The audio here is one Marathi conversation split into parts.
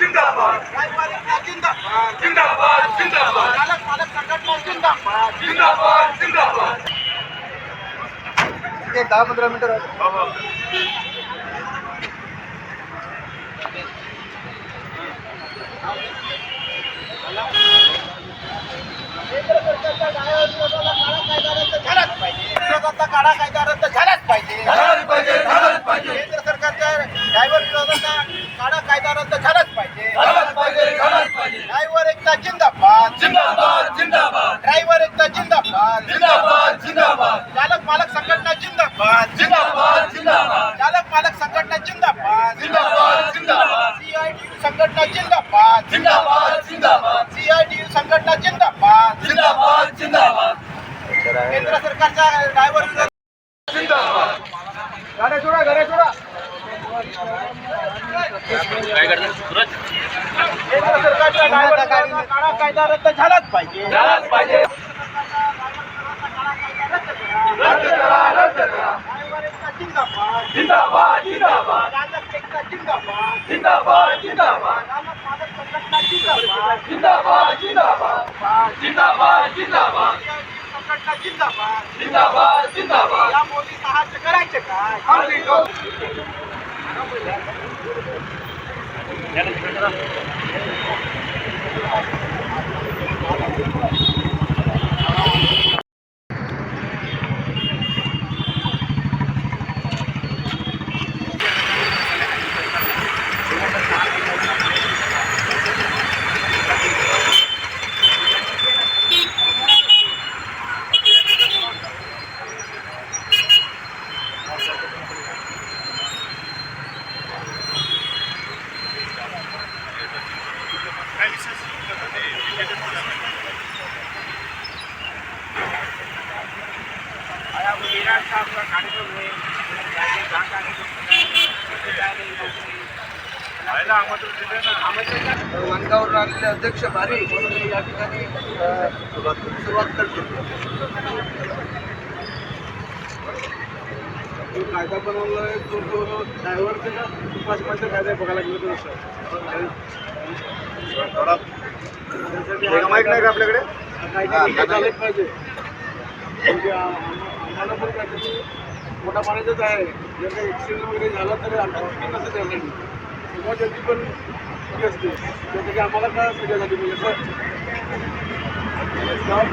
जिंदाबाद. ड्रायव्हर एकता जिंदाबाद जिंदाबाद. जिंदाबाद चालक मालक संघटना जिंदाबाद. जिंदाबाद जिंदाबाद एक दहा पंधरा मिनिटं राहतो विरोधाचा काळा कायदा रद्द झालाच पाहिजे. झालाच पाहिजे झालाच पाहिजे केंद्र सरकारच्या ड्रायव्हर विरोधाचा काळा कायदा रद्द झालाच पाहिजे झालाच पाहिजे झालाच पाहिजे ड्रायव्हर एकता जिंदाबाद जिंदाबाद जिंदाबाद ड्रायव्हर एकता जिंदाबाद जिंदाबाद जिंदाबाद चालक मालक संघटना जिंदाबाद जिंदाबाद जिंदाबाद चालक मालक संघटना जिंदाबाद जिंदाबाद. जिंदाबाद सीआयटीयू संघटना जिंदाबाद. जिंदाबाद जिंदाबाद. सीआयटीयू संघटना जिंदाबाद. जिंदाबाद जिंदाबाद. केंद्र सरकारच्या ड्रायव्हर जिंदाबाद. गाड्या सोडा गाड्या सोडा. केंद्र सरकारच्या ड्रायव्हर विरोधाचा काळा कायदा रद्द झालाच पाहिजे. झालाच पाहिजे. रद्द करा रद्द करा. ड्रायव्हर एकता जिंदाबाद जिंदाबाद. जिंदाबाद चालक एकता जिंदाबाद. जिंदाबाद जिंदाबाद। जिंदाबाद संघटना जिंदाबाद जिंदाबाद। जिंदाबाद या मोदी सहाय्य करायचे काय आम्ही करू. वनगावरून आलेले अध्यक्ष भारी म्हणून या ठिकाणी सुरुवात करतो. कायदा बनवला आहे तो तो ड्रायव्हरचे का उपासमारचा कायदा बघायला गेलं तर माहीत नाही का आपल्याकडे? कायदा पाहिजे. म्हणजे मला पण काहीतरी मोठा मानायचंच आहे. जर काही ॲक्सिडेंट वगैरे झाला तर आमच्या चुकी नसते त्यासाठी किंवा त्याची पण चुकी असते त्यासाठी आम्हाला काय सजा झाली म्हणजे सर गावात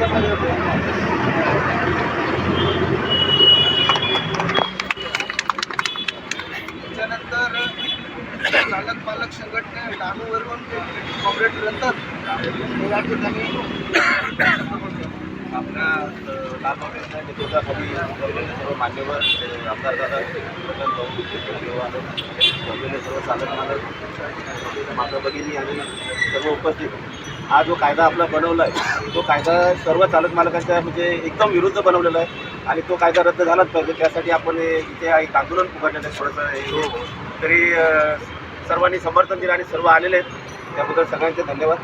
त्याच्यानंतर चालक पालक संघटने डहाणूवरून कॉम्रेड रतन हे या ठिकाणी आपल्या नेतृत्वाखाली जमलेले सर्व मान्यवर जमलेले सर्व चालक मालक माता भगिनी आणि सर्व उपस्थित. हा जो कायदा आपला बनवला आहे तो कायदा सर्व चालक मालकांच्या म्हणजे एकदम विरुद्ध बनवलेला आहे. आणि तो कायदा रद्द झालाच पाहिजे. त्यासाठी आपण इथे एक आंदोलन पुकारलेलं आहे. थोडंसं हे- तरी सर्वांनी समर्थन दिलं आणि सर्व आलेले आहेत. त्याबद्दल सगळ्यांचे धन्यवाद.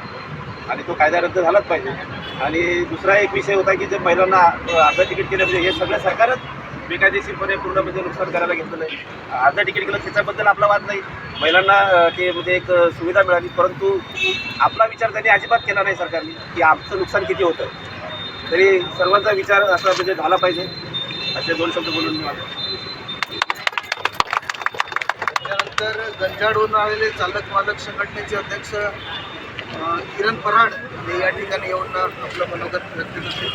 आणि तो कायदा रद्द झालाच पाहिजे. आणि दुसरा एक विषय होता की जे महिलांना अ, अर्ध तिकीट केलं म्हणजे हे सगळं सरकारच बेकायदेशीरपणे पूर्ण म्हणजे नुकसान करायला घेतलेलं आहे. अर्ध तिकीट केलं त्याच्याबद्दल आपला वाद नाही. महिलांना ते म्हणजे एक सुविधा मिळाली परंतु आपला विचार त्यांनी अजिबात केला नाही सरकारने की आमचं नुकसान किती होतं. तरी सर्वांचा विचार असा म्हणजे झाला पाहिजे. असे दोन शब्द बोलून मी माझं त्यानंतर गंजाडहून आलेले चालक मालक संघटनेचे अध्यक्ष किरण पराड हे या ठिकाणी येऊन आपलं मनोगत व्यक्त करते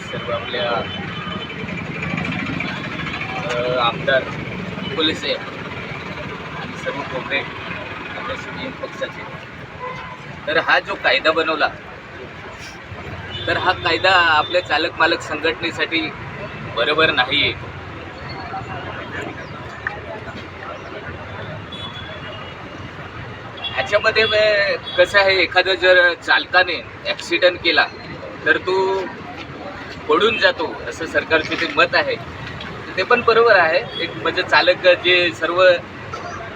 सर्व आपल्या आमदार पोलीस आहे आणि सर्व कॉम्रेड आपल्या सी पक्षाचे. तर हा जो कायदा बनवला तर हा कायदा आपल्या चालक मालक संघटनेसाठी बरोबर नाही आहे ह्याच्यामध्ये कसं आहे एखादं जर चालकाने ॲक्सिडेंट केला तर तो पडून जातो असं सरकारचे ते मत आहे. ते पण बरोबर आहे. एक म्हणजे चालक जे सर्व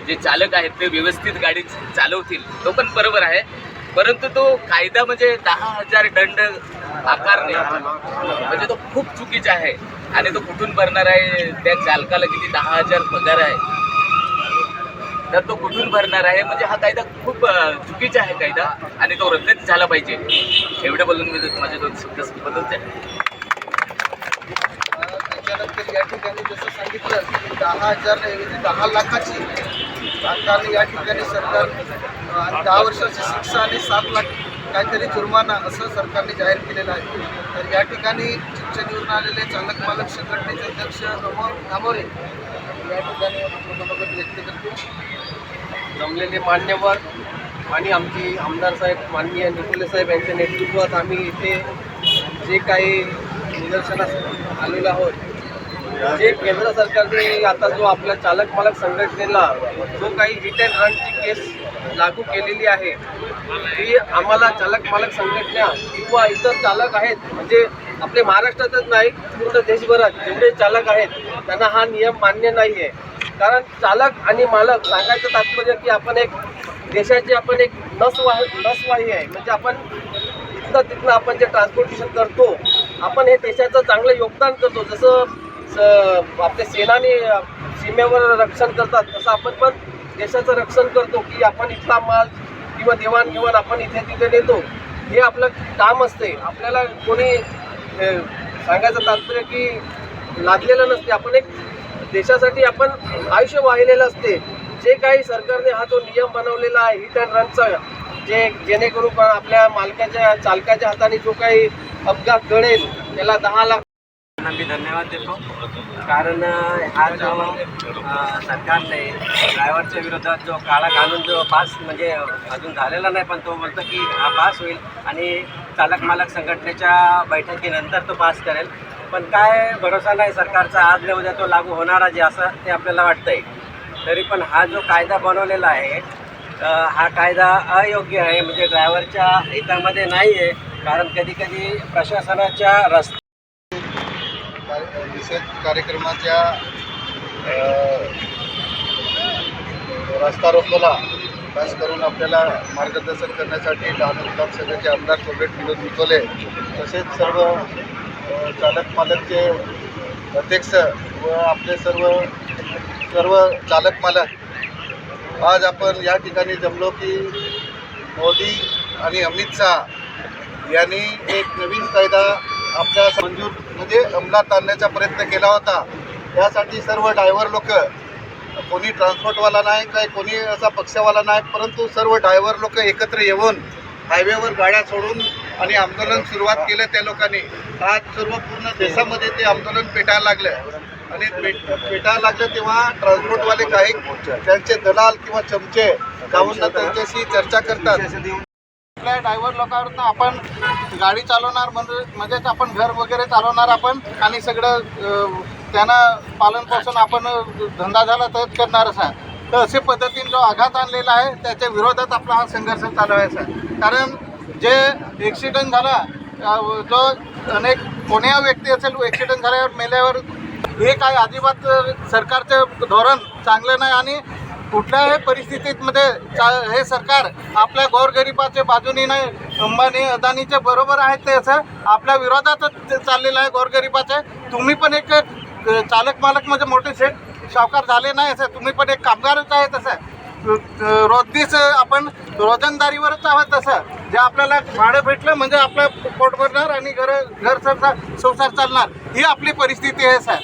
जे चालक आहेत ते व्यवस्थित गाडी चालवतील तो पण बरोबर आहे. परंतु तो कायदा म्हणजे दहा हजार दंड आकारणे म्हणजे तो खूप चुकीचा आहे. आणि तो कुठून भरणार आहे त्या चालकाला किती दहा हजार पगार आहे तर तो कुठून भरणार आहे? म्हणजे हा कायदा खूप चुकीचा आहे कायदा आणि तो रद्दच झाला पाहिजे. एवढं बोलून मी माझे दोन शब्द बदलते त्याच्यानंतर या ठिकाणी जसं सांगितलं की दहा हजार म्हणजे दहा लाखाची सरकारने या ठिकाणी सरकार अं, दहा वर्षाची शिक्षा आणि सात लाख काहीतरी जुर्माना असं सरकारने जाहीर केलेलं आहे. तर या ठिकाणी शिक्षण चिंचणीवरून आलेले चालक मालक संघटनेचे अध्यक्ष अमोल नामोरे या ठिकाणी मनोगत व्यक्त करतो. जमलेले मान्यवर आणि आमची आमदार साहेब माननीय निकोले साहेब यांच्या नेतृत्वात आम्ही इथे जे काही निदर्शनास आलेलो आहोत जे केंद्र सरकारने आता जो आपल्या चालक मालक संघटनेला जो काही हिट अँड रनची केस लागू केलेली आहे ती आम्हाला चालक मालक संघटना किंवा इतर चालक आहेत म्हणजे आपले महाराष्ट्रातच नाही पूर्ण देशभरात जेवढे चालक आहेत त्यांना हा नियम मान्य नाही आहे कारण चालक आणि मालक सांगायचं तात्पर्य की आपण एक देशाची आपण एक नसवाही नसवाही आहे. म्हणजे आपण इथं तिथनं आपण जे ट्रान्सपोर्टेशन करतो आपण हे देशाचं चांगलं योगदान करतो. जसं स- आपले सेनानी सीमेवर रक्षण करतात तसं आपण पण देशाचं रक्षण करतो की आपण इथला माल किंवा देवाणघेवाण आपण इथे तिथे नेतो. हे आपलं काम असते. आपल्याला कोणी सांगायचं तात्पर्य की लादलेलं नसते. आपण एक देशासाठी आपण आयुष्य वाहिलेलं असते. जे काही सरकारने हा जो नियम बनवलेला आहे हिट अँड रनचा जे जेणेकरून पण आपल्या मालकाच्या चालकाच्या हाताने जो काही अपघात घडेल त्याला दहा लाख मी धन्यवाद देतो. कारण हा जो सरकारने ड्रायव्हरच्या विरोधात जो काळा घालून जो पास म्हणजे अजून झालेला नाही पण तो बोलतो की हा पास होईल आणि चालक मालक संघटनेच्या बैठकीनंतर तो पास करेल. पण काय भरोसा नाही सरकारचा आज न उद्या तो लागू होणारा जे असं ते आपल्याला वाटतंय. तरी पण हा जो कायदा बनवलेला आहे हा कायदा अयोग्य आहे म्हणजे ड्रायव्हरच्या हितामध्ये नाही आहे कारण कधी कधी प्रशासनाच्या रस्ते निषेध कार्यक्रमाच्या रस्ता रोखला खास करून आपल्याला मार्गदर्शन करण्यासाठी डहाणू विधानसभेचे आमदार कोल्हेट विनोद निकोले तसेच सर्व चालक मालकचे अध्यक्ष व आपले सर्व सर्व चालक मालक आज आपण या ठिकाणी जमलो की मोदी आणि अमित शहा यांनी एक नवीन कायदा आपल्या मंजूर म्हणजे अंमलात आणण्याचा प्रयत्न केला होता. यासाठी सर्व ड्रायव्हर लोक कोणी ट्रान्सपोर्टवाला नाही काय कोणी असा पक्षवाला नाही परंतु सर्व ड्रायव्हर लोक एकत्र येऊन हायवेवर गाड्या सोडून आणि आंदोलन सुरुवात केलं त्या लोकांनी. आज सर्व पूर्ण देशामध्ये ते आंदोलन पेटायला लागलं. आणि पेट पेटायला लागलं तेव्हा ट्रान्सपोर्टवाले काही त्यांचे दलाल किंवा चमचे जाऊन त्यांच्याशी चर्चा करतात. आपल्या ड्रायव्हर लोकांवरनं आपण गाडी चालवणार म्हणजे म्हणजेच आपण घर वगैरे चालवणार आपण आणि सगळं त्यांना पालन पोषण आपण धंदा झाला तर करणारच आहे तर असे पद्धतीने जो आघात आणलेला आहे त्याच्या विरोधात आपला हा संघर्ष चालू आहे सर. कारण जे ॲक्सिडंट झाला जो अनेक कोण्या व्यक्ती असेल ॲक्सिडेंट झाल्यावर मेल्यावर हे काय अजिबात सरकारचं धोरण चांगलं नाही आणि कुठल्याही परिस्थितीमध्ये चा हे सरकार आपल्या गोरगरिबाच्या बाजूने नाही अंबानी अदानीचे बरोबर आहेत ते असं आपल्या विरोधातच ते चाललेलं आहे गोरगरिबाचे. तुम्ही पण एक चालक मालक म्हणजे मोठे शेठ सावकार झाले नाही असं. तुम्ही पण एक कामगारच आहे तसं. रोजदीच आपण रोजंदारीवरच आहोत तसं. जे आपल्याला भाडं भेटलं म्हणजे आपलं पोट भरणार आणि घर घर संसार संसार चालणार. ही आपली परिस्थिती आहे सर.